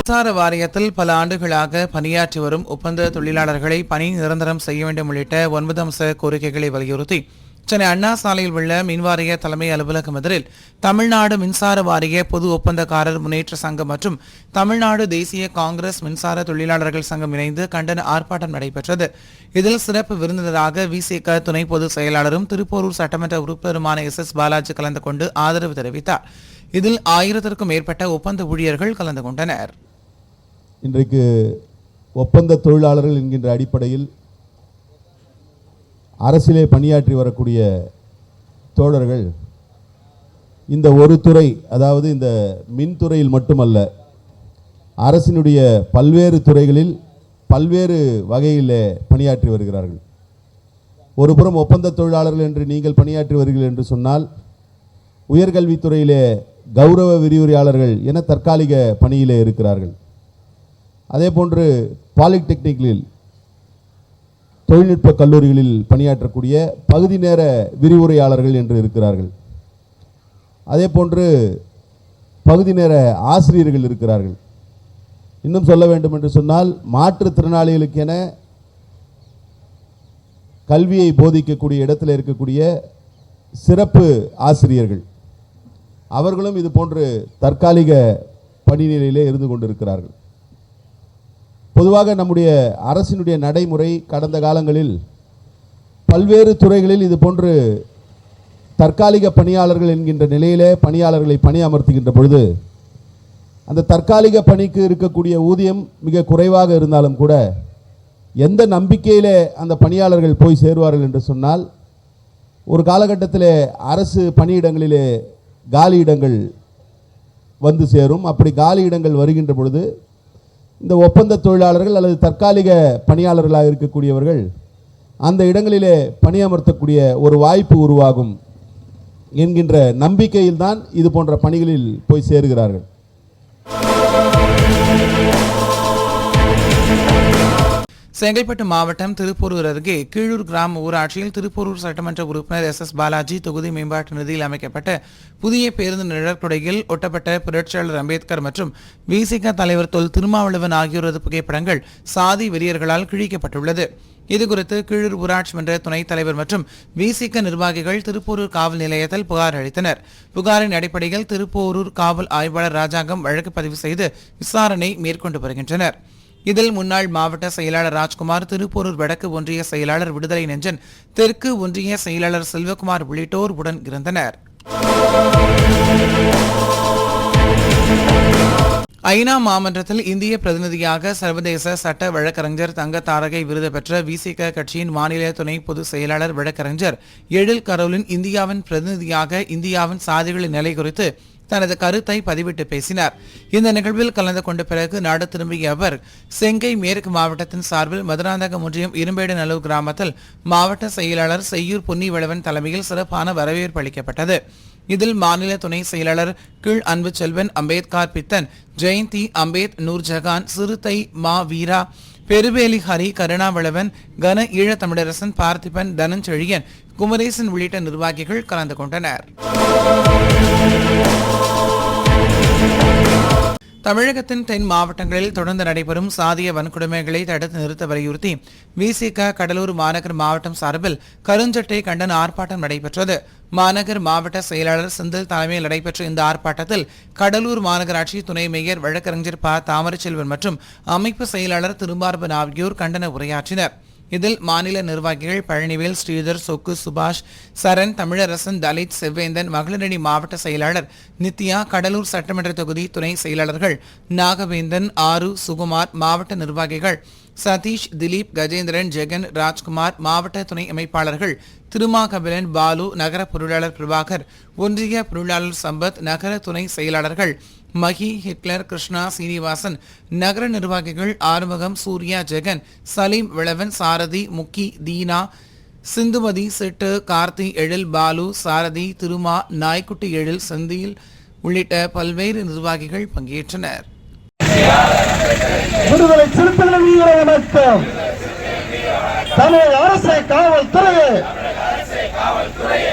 மின்சார வாரியத்தில் பல ஆண்டுகளாக பணியாற்றி வரும் ஒப்பந்த தொழிலாளர்களை பணி நிரந்தரம் செய்ய வேண்டும் உள்ளிட்ட ஒன்பது அம்ச கோரிக்கைகளை வலியுறுத்தி சென்னை அண்ணா சாலையில் உள்ள மின்வாரிய தலைமை அலுவலகம் எதிரில் தமிழ்நாடு மின்சார வாரிய பொது ஒப்பந்தக்காரர் முன்னேற்ற சங்கம் மற்றும் தமிழ்நாடு தேசிய காங்கிரஸ் மின்சார தொழிலாளர்கள் சங்கம் இணைந்து கண்டன ஆர்ப்பாட்டம் நடைபெற்றது. இதில் சிறப்பு விருந்தினராக விசிக துணை பொதுச் செயலாளரும் திருப்போரூர் சட்டமன்ற உறுப்பினருமான எஸ். எஸ். பாலாஜி கலந்து கொண்டு ஆதரவு தெரிவித்தார். இதில் ஆயிரத்திற்கும் மேற்பட்ட ஒப்பந்த ஊழியர்கள் கலந்து கொண்டனர். இன்றைக்கு ஒப்பந்த தொழிலாளர்கள் என்கின்ற அடிப்படையில் அரசிலே பணியாற்றி வரக்கூடிய தோழர்கள் இந்த ஒரு துறை அதாவது இந்த மின்துறையில் மட்டுமல்ல அரசினுடைய பல்வேறு துறைகளில் பல்வேறு வகையில் பணியாற்றி வருகிறார்கள். ஒருபுறம் ஒப்பந்த தொழிலாளர்கள் என்று நீங்கள் பணியாற்றி வருகிறீர்கள் என்று சொன்னால் உயர்கல்வித்துறையிலே கௌரவ விரிவுரையாளர்கள் என தற்காலிக பணியிலே இருக்கிறார்கள். அதே போன்று பாலிடெக்னிக்கில் தொழில்நுட்ப கல்லூரிகளில் பணியாற்றக்கூடிய பகுதி நேர விரிவுரையாளர்கள் என்று இருக்கிறார்கள். அதே போன்று பகுதி நேர ஆசிரியர்கள் இருக்கிறார்கள். இன்னும் சொல்ல வேண்டும் என்று சொன்னால் மாற்றுத்திறனாளிகளுக்கென கல்வியை போதிக்கக்கூடிய இடத்தில் இருக்கக்கூடிய சிறப்பு ஆசிரியர்கள். அவர்களும் இது போன்று தற்காலிக பணிநிலையிலே இருந்து கொண்டிருக்கிறார்கள். பொதுவாக நம்முடைய அரசினுடைய நடைமுறை கடந்த காலங்களில் பல்வேறு துறைகளில் இது போன்று தற்காலிக பணியாளர்கள் என்கின்ற நிலையிலே பணியாளர்களை பணி அமர்த்துகின்ற பொழுது அந்த தற்காலிக பணிக்கு இருக்கக்கூடிய ஊதியம் மிக குறைவாக இருந்தாலும் கூட எந்த நம்பிக்கையிலே அந்த பணியாளர்கள் போய் சேருவார்கள் என்று சொன்னால் ஒரு காலகட்டத்தில் அரசு பணியிடங்களிலே காலி இடங்கள் வந்து சேரும். அப்படி காலி இடங்கள் வருகின்ற பொழுது இந்த ஒப்பந்த தொழிலாளர்கள் அல்லது தற்காலிக பணியாளர்களாக இருக்கக்கூடியவர்கள் அந்த இடங்களிலே பணியமர்த்தக்கூடிய ஒரு வாய்ப்பு உருவாகும் என்கின்ற நம்பிக்கையில்தான் இது போன்ற பணிகளில் போய் சேருகிறார்கள். செங்கல்பட்டு மாவட்டம் திருப்பூரூர் அருகே கீழூர் கிராம ஊராட்சியில் திருப்பூரூர் சட்டமன்ற உறுப்பினர் எஸ் எஸ் பாலாஜி தொகுதி மேம்பாட்டு நிதியில் அமைக்கப்பட்ட புதிய பேருந்து நிழற்குடையில் ஒட்டப்பட்ட புரட்சியாளர் அம்பேத்கர் மற்றும் விசிக தலைவர் தொல் திருமாவளவன் ஆகியோரது புகைப்படங்கள் சாதி வெறியர்களால் கிழிக்கப்பட்டுள்ளது. இதுகுறித்து கீழூர் ஊராட்சி மன்ற துணைத் தலைவர் மற்றும் விசிக நிர்வாகிகள் திருப்பூரூர் காவல் நிலையத்தில் புகார் அளித்தனர். புகாரின் அடிப்படையில் திருப்பூரூர் காவல் ஆய்வாளர் ராஜாங்கம் வழக்கு பதிவு செய்து விசாரணை மேற்கொண்டு வருகின்றனர். இதில் முன்னாள் மாவட்ட செயலாளர் ராஜ்குமார் திருப்பூரூர் வடக்கு ஒன்றிய செயலாளர் விடுதலை நெஞ்சன் தெற்கு ஒன்றிய செயலாளர் செல்வகுமார் உள்ளிட்டோர் உடன் இருந்தனர் ஐநா மாமன்றத்தில் இந்திய பிரதிநிதியாக சர்வதேச சட்ட வழக்கறிஞர் தங்க தாரகை விருது பெற்ற விசிக கட்சியின் மாநில துணை பொதுச் செயலாளர் வழக்கறிஞர் எழில் கரோலின் இந்தியாவின் பிரதிநிதியாக இந்தியாவின் சாதிகளின் நிலை குறித்து தனது கருத்தை பதிவிட்டு பேசினார். இந்த நிகழ்வில் கலந்து கொண்ட பிறகு நாடு திரும்பிய அவர் செங்கை மேற்கு மாவட்டத்தின் சார்பில் மதுராந்தகம் ஒன்றியம் இரும்பேடு நல்லூர் கிராமத்தில் மாவட்ட செயலாளர் செய்யூர் பொன்னிவளவன் தலைமையில் சிறப்பான வரவேற்பு அளிக்கப்பட்டது. இதில் மாநில துணை செயலாளர் கீழ் அன்பு செல்வன் அம்பேத்கார் பித்தன் ஜெயந்தி அம்பேத் நூர்ஜஹான் சிறுத்தை மா வீரா பெருவேலி ஹரி கருணாவளவன் கன ஈழத்தமிழரசன் பார்த்திபன் தனஞ்செழியன் குமரேசன் உள்ளிட்ட நிர்வாகிகள் கலந்து கொண்டனர். தமிழகத்தின் தென் மாவட்டங்களில் தொடர்ந்து நடைபெறும் சாதிய வன்கொடுமைகளை தடுத்து நிறுத்த வலியுறுத்தி விசிக கடலூர் மாநகர் மாவட்டம் சார்பில் கருஞ்சட்டை கண்டன ஆர்ப்பாட்டம் நடைபெற்றது. மாநகர் மாவட்ட செயலாளர் செந்தில் தலைமையில் நடைபெற்ற இந்த ஆர்ப்பாட்டத்தில் கடலூர் மாநகராட்சி துணை மேயர் வழக்கறிஞர் ப. தாமரச்செல்வன் மற்றும் அமைப்பு செயலாளர் திருமார்பன் ஆகியோர் கண்டன உரையாற்றினர். இதில் மாநில நிர்வாகிகள் பழனிவேல் ஸ்ரீதர் சொக்கு சுபாஷ் சரண் தமிழரசன் தலித் செவ்வேந்தன் மகளிரணி மாவட்ட செயலாளர் நித்யா கடலூர் சட்டமன்ற தொகுதி துணை செயலாளர்கள் நாகவேந்தன் ஆரு சுகுமார் மாவட்ட நிர்வாகிகள் சதீஷ் திலீப் கஜேந்திரன் ஜெகன் ராஜ்குமார் மாவட்ட துணை அமைப்பாளர்கள் திருமாகபிலன் பாலு நகர பொருளாளர் பிரபாகர் ஒன்றிய பொருளாளர் சம்பத் நகர துணை செயலாளர்கள் மகி ஹிட்லர் கிருஷ்ணா சீனிவாசன் நகர நிர்வாகிகள் ஆறுமுகம் சூர்யா ஜெகன் சலீம் விளவன் சாரதி முக்கி தீனா சிந்துமதி சிட்டு கார்த்தி எழில் பாலு சாரதி திருமா நாய்க்குட்டி எழில் செந்தில் உள்ளிட்ட பல்வேறு நிர்வாகிகள் பங்கேற்றனர். விடுதலை சிறுத்தைகள் வீர வணக்கம் தமிழக அரசு காவல்துறை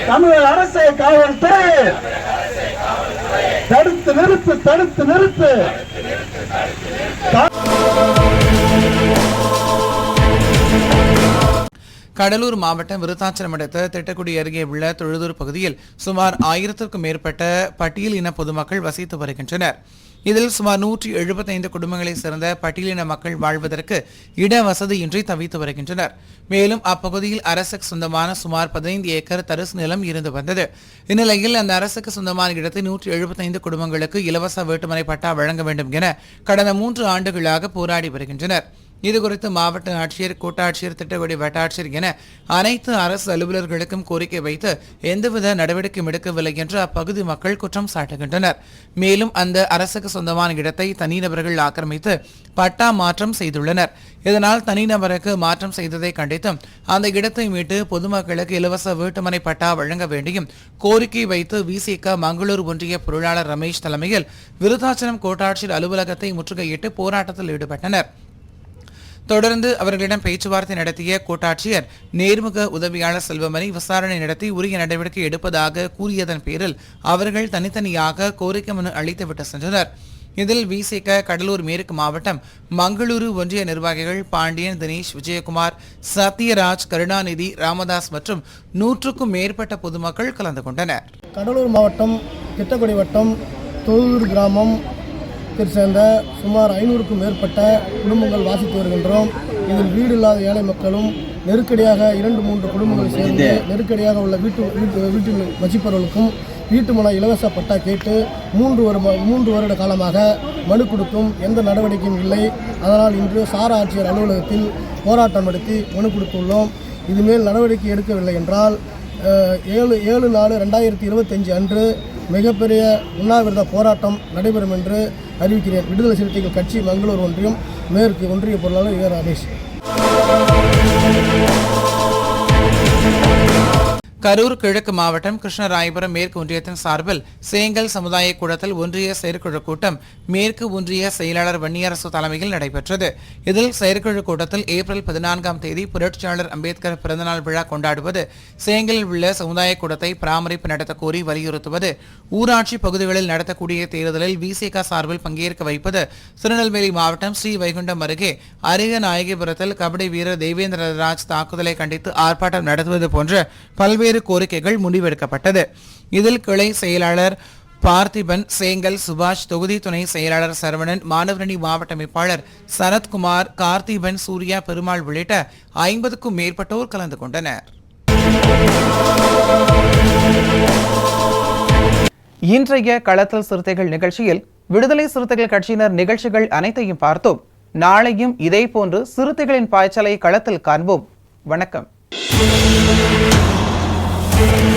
தமிழக அரசு காவல்துறை தடுத்து நிறுத்து தடுத்து நிறுத்து. கடலூர் மாவட்டம் விருத்தாச்சலம் அடுத்த திட்டக்குடி அருகே உள்ள தொழுதூர் பகுதியில் சுமார் ஆயிரத்திற்கும் மேற்பட்ட பட்டியல் இன பொதுமக்கள் வசித்து வருகின்றனர். இதில் சுமார் நூற்றி எழுபத்தைந்து குடும்பங்களைச் சேர்ந்த பட்டியலின மக்கள் வாழ்வதற்கு இட வசதியின்றி தவித்து வருகின்றனர். மேலும் அப்பகுதியில் அரசுக்கு சொந்தமான சுமார் பதினைந்து ஏக்கர் தரிசு நிலம் இருந்து வந்தது. இந்நிலையில் அந்த அரசுக்கு சொந்தமான இடத்தை நூற்றி எழுபத்தைந்து குடும்பங்களுக்கு இலவச வீட்டுமனை பட்டா வழங்க வேண்டும் என கடந்த மூன்று ஆண்டுகளாக போராடி வருகின்றனர். இதுகுறித்து மாவட்ட ஆட்சியர் கூட்டாட்சியர் திட்டவெடி வட்டாட்சியர் என அனைத்து அரசு அலுவலர்களுக்கும் கோரிக்கை வைத்து எந்தவித நடவடிக்கையும் எடுக்கவில்லை என்று அப்பகுதி மக்கள் குற்றம் சாட்டுகின்றனர். மேலும் அந்த அரசுக்கு சொந்தமான இடத்தை தனிநபர்கள் ஆக்கிரமித்து பட்டா மாற்றம் செய்துள்ளனர். இதனால் தனிநபருக்கு மாற்றம் செய்ததை கண்டித்தும் அந்த இடத்தை மீட்டு பொதுமக்களுக்கு இலவச வீட்டுமனை பட்டா வழங்க வேண்டியும் கோரிக்கை வைத்து விசிக மங்களூர் ஒன்றிய பொருளாளர் ரமேஷ் தலைமையில் விருதாச்சலம் கோட்டாட்சியர் அலுவலகத்தை முற்றுகையிட்டு போராட்டத்தில் ஈடுபட்டனர். தொடர்ந்து அவர்களிடம் பேச்சுவார்த்தை நடத்திய கோட்டாட்சியர் நேர்முக உதவியாளர் செல்வமணி விசாரணை நடத்தி உரிய நடவடிக்கை எடுப்பதாக கூறியதன் பேரில் அவர்கள் தனித்தனியாக கோரிக்கை மனு அளித்துவிட்டு சென்றனர். இதில் விசிக கடலூர் மேற்கு மாவட்டம் மங்களூரு ஒன்றிய நிர்வாகிகள் பாண்டியன் தினேஷ் விஜயகுமார் சத்யராஜ் கருணாநிதி ராமதாஸ் மற்றும் நூற்றுக்கும் மேற்பட்ட பொதுமக்கள் கலந்து கொண்டனர். கடலூர் மாவட்டம் திட்டக்குடி வட்டம் தொழுதூர் கிராமம் சேர்ந்த சுமார் ஐநூறுக்கும் மேற்பட்ட குடும்பங்கள் வாசித்து வருகின்றோம். இதில் வீடு இல்லாத ஏழை மக்களும் நெருக்கடியாக இரண்டு மூன்று குடும்பங்கள் சேர்ந்து நெருக்கடியாக உள்ள வீட்டு வீட்டு வீட்டில் வசிப்பவர்களுக்கும் வீட்டு மன இலவச பட்டா கேட்டு மூன்று ஒரு மூன்று வருட காலமாக மனு கொடுத்தும் எந்த நடவடிக்கையும் இல்லை. அதனால் இன்று சார ஆட்சியர் அலுவலகத்தில் போராட்டம் நடத்தி மனு கொடுத்துள்ளோம். இதுமேல் நடவடிக்கை எடுக்கவில்லை என்றால் ஏழு ஏழு நாலு ரெண்டாயிரத்தி இருபத்தஞ்சு அன்று மிகப்பெரிய உண்ணாவிரத போராட்டம் நடைபெறும் என்று அறிவிக்கிறேன். விடுதலை சிறுத்தைகள் கட்சி மங்களூர் ஒன்றியம் மேற்கு ஒன்றிய பொருளாளர் ஏ ரமேஷ் கரூர் கிழக்கு மாவட்டம் கிருஷ்ணராயபுரம் மேற்கு ஒன்றியத்தின் சார்பில் சேங்கல் சமுதாய கூடத்தில் ஒன்றிய செயற்குழு கூட்டம் மேற்கு ஒன்றிய செயலாளர் வன்னியரசு தலைமையில் நடைபெற்றது. இதில் செயற்குழு கூட்டத்தில் ஏப்ரல் பதினான்காம் தேதி புரட்சியாளர் அம்பேத்கர் பிறந்தநாள் விழா கொண்டாடுவது சேங்கலில் உள்ள சமுதாய கூடத்தை பராமரிப்பு நடத்த கோரி வலியுறுத்துவது ஊராட்சி பகுதிகளில் நடத்தக்கூடிய தேர்தலில் விசிக சார்பில் பங்கேற்க வைப்பது திருநெல்வேலி மாவட்டம் ஸ்ரீ வைகுண்டம் அருகே அரிய நாயகிபுரத்தில் கபடி வீரர் தேவேந்திரராஜ் தாக்குதலை கண்டித்து ஆர்ப்பாட்டம் நடத்துவது போன்ற பல்வேறு கோரிக்கைகள் முடிவெடுக்கப்பட்டது. இதில் கிளை செயலாளர் பார்த்திபன் சேங்கல் சுபாஷ் தொகுதி துணை செயலாளர் சரவணன் மாணவரணி மாவட்ட அமைப்பாளர் சரத்குமார் கார்த்திபன் சூர்யா பெருமாள் உள்ளிட்ட ஐம்பதுக்கும் மேற்பட்டோர் கலந்து கொண்டனர். இன்றைய களத்தல் சிறுத்தைகள் நிகழ்ச்சியில் விடுதலை சிறுத்தைகள் கட்சியினர் நிகழ்ச்சிகள் அனைத்தையும் பார்த்தோம். நாளையும் இதே போன்று சிறுத்தைகளின் பாய்ச்சலை களத்தில் காண்போம். வணக்கம். என்